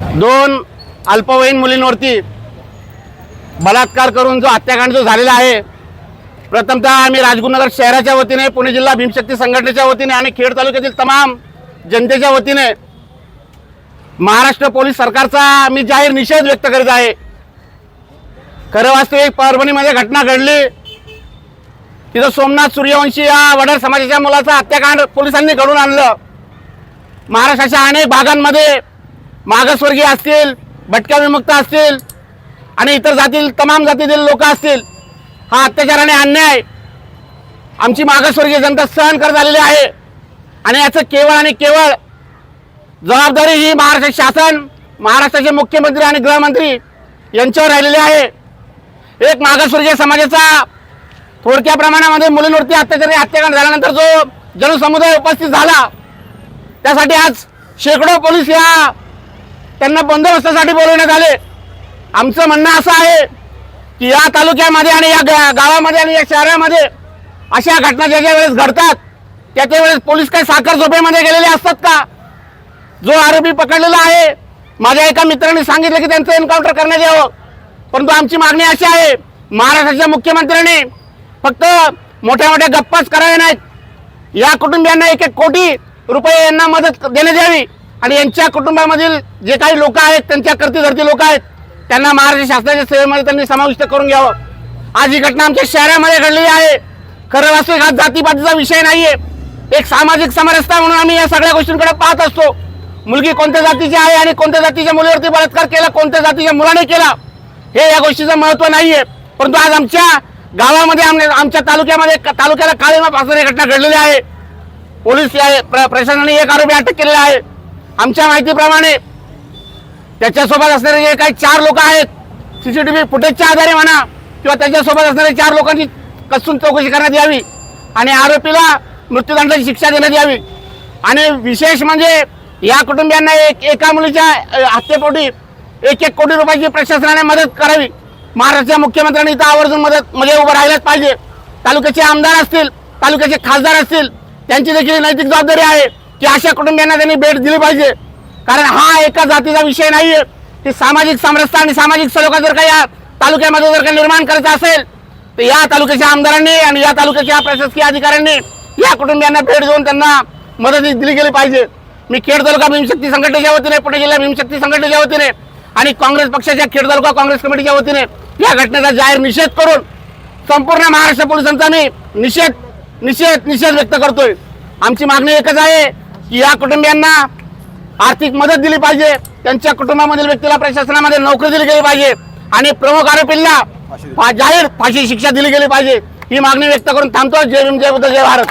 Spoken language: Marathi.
दोन अल्पवयीन मुलींवरती बलात्कार करून जो हत्याकांड जो झालेला आहे प्रथमतः आम्ही राजगुरुनगर शहराच्या वतीने पुणे जिल्हा भीमशक्ती संघटनेच्या वतीने आणि खेड तालुक्यातील तमाम जनतेच्या वतीने महाराष्ट्र पोलीस सरकारचा मी जाहीर निषेध व्यक्त करीत आहे. खरं वास्तविक परभणीमध्ये घटना घडली. तिथं सोमनाथ सूर्यवंशी या वडार समाजाच्या मुलाचा हत्याकांड पोलिसांनी घडून आणलं. महाराष्ट्राच्या अनेक भागांमध्ये मागासवर्गीय असतील भटक्या विमुक्त असतील आणि इतर जातील तमाम जातीतील लोक असतील हा अत्याचार आणि अन्याय आमची मागासवर्गीय जनता सहन करत आलेली आहे. आणि याचं केवळ आणि केवळ जबाबदारी ही महाराष्ट्र शासन महाराष्ट्राचे मुख्यमंत्री आणि गृहमंत्री यांच्यावर राहिलेली आहे. एक मागासवर्गीय समाजाचा थोडक्या प्रमाणामध्ये मुलींवरती अत्याचार आणि हत्याकांड झाल्यानंतर जो जनसमुदाय उपस्थित झाला त्यासाठी आज शेकडो पोलीस या त्यांना बंदोबस्तासाठी बोलवण्यात आले. आमचं म्हणणं असं आहे की या तालुक्यामध्ये आणि या गावामध्ये आणि या शहरामध्ये अशा घटना ज्या ज्या वेळेस घडतात त्या त्या वेळेस पोलीस काही साखर झोपेमध्ये गेलेले असतात का? जो आरोपी पकडलेला आहे माझ्या एका मित्राने सांगितलं की त्यांचं एन्काउंटर करण्यात यावं. परंतु आमची मागणी अशी आहे महाराष्ट्राच्या मुख्यमंत्र्यांनी फक्त मोठ्या मोठ्या गप्पाच कराव्या नाहीत. या कुटुंबियांना एक एक कोटी रुपये यांना मदत देण्यात यावी. आणि यांच्या कुटुंबामधील जे काही लोक आहेत त्यांच्या करती लोक आहेत त्यांना महाराष्ट्र शासनाच्या सेवेमध्ये त्यांनी समाविष्ट करून घ्यावं. आज ही घटना आमच्या शहरामध्ये घडलेली आहे. खरं वास्तविक हा जातीपातीचा विषय नाहीये. एक सामाजिक समरसता म्हणून आम्ही या सगळ्या गोष्टींकडे पाहत असतो. मुलगी कोणत्या जातीची आहे आणि कोणत्या जातीच्या मुलीवरती बलात्कार केला कोणत्या जातीच्या मुलाने केला हे या गोष्टीचं महत्त्व नाहीये. परंतु आज आमच्या गावामध्ये आमच्या तालुक्यामध्ये तालुक्याला काळीमा फासणारी घटना घडलेली आहे. पोलीस प्र- प्रशासनाने एक आरोपी अटक केलेला आहे. आमच्या माहितीप्रमाणे त्याच्यासोबत असणारे जे काही चार लोक आहेत सीसीटीव्ही फुटेजच्या आधारे म्हणा किंवा त्याच्यासोबत असणाऱ्या चार लोकांची कसून चौकशी करण्यात यावी आणि आरोपीला मृत्यूदंडाची शिक्षा देण्यात यावी. आणि विशेष म्हणजे या कुटुंबियांना एक एका मुलीच्या हत्येपोटी एक एक कोटी रुपयाची प्रशासनाने मदत करावी. महाराष्ट्राच्या मुख्यमंत्र्यांनी इथं आवर्जून मदत मध्ये उभं राहिलंच पाहिजे. तालुक्याचे आमदार असतील तालुक्याचे खासदार असतील त्यांची देखील नैतिक जबाबदारी आहे. की अशा कुटुंबियांना त्यांनी भेट दिली पाहिजे. कारण हा एका जातीचा विषय नाहीये. की सामाजिक समरसता आणि सामाजिक सलोखा जर का या तालुक्यामध्ये जर का निर्माण करायचा असेल तर या तालुक्याच्या आमदारांनी आणि या तालुक्याच्या प्रशासकीय अधिकाऱ्यांनी या कुटुंबियांना भेट देऊन त्यांना मदत दिली गेली पाहिजे. मी खेड तालुका भीमशक्ती संघटनेच्या वतीने पुणे जिल्हा भीमशक्ती संघटनेच्या वतीने आणि काँग्रेस पक्षाच्या खेड तालुका काँग्रेस कमिटीच्या वतीने या घटनेचा जाहीर निषेध करून संपूर्ण महाराष्ट्र पोलिसांचा मी निषेध निषेध निषेध व्यक्त करतोय. आमची मागणी एकच आहे की या कुटुंबियांना आर्थिक मदत दिली पाहिजे. त्यांच्या कुटुंबामधील व्यक्तीला प्रशासनामध्ये नोकरी दिली गेली पाहिजे. आणि प्रमुख आरोपींना जाहीर फाशी शिक्षा दिली गेली पाहिजे. ही मागणी व्यक्त करून थांबतो. जय भीम जय बुद्ध जय भारत.